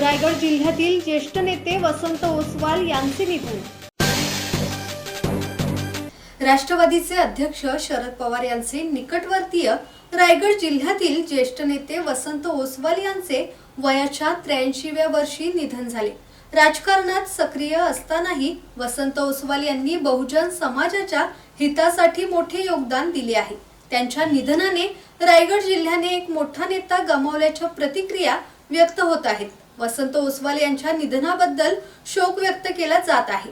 रायगड जिल्ह्यातील ज्येष्ठ नेते वसंत ओसवाल यांचे निधन. राष्ट्रवादीचे अध्यक्ष शरद पवार यांचे निकटवर्तीय रायगड जिल्ह्यातील ज्येष्ठ नेते वसंत ओसवाल यांचे वयाच्या त्र्याऐंशीव्या वर्षी निधन झाले. राजकारणात सक्रिय असतानाही वसंत ओसवाल यांनी बहुजन समाजाच्या हितासाठी मोठे योगदान दिले आहे. त्यांच्या निधनाने रायगड जिल्ह्याने एक मोठा नेता गमावल्याच्या प्रतिक्रिया व्यक्त होत आहेत. वसंत ओसवाल यांच्या निधनाबद्दल शोक व्यक्त केला जात आहे.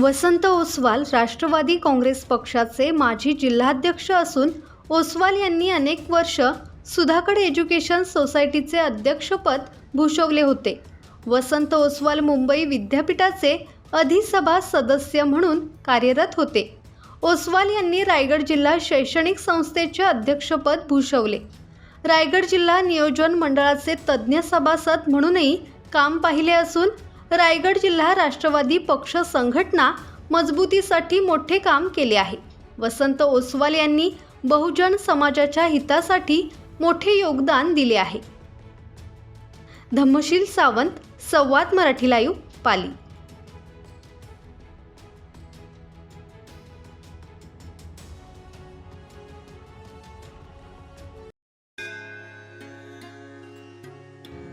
वसंत ओसवाल राष्ट्रवादी काँग्रेस पक्षाचे माजी जिल्हाध्यक्ष असून ओसवाल यांनी अनेक वर्ष सुधाकड एज्युकेशन सोसायटीचे अध्यक्षपद भूषवले होते. वसंत ओसवाल मुंबई विद्यापीठाचे अधिसभा सदस्य म्हणून कार्यरत होते. ओसवाल यांनी रायगड जिल्हा शैक्षणिक संस्थेचे अध्यक्षपद भूषवले. रायगड जिल्हा नियोजन मंडळाचे तज्ज्ञ सभासद म्हणूनही काम पाहिले असून रायगड जिल्हा राष्ट्रवादी पक्ष संघटना मजबूतीसाठी मोठे काम केले आहे. वसंत ओसवाल यांनी बहुजन समाजाच्या हितासाठी मोठे योगदान दिले आहे. धम्मशील सावंत संवाद मराठी लाईव्ह पाली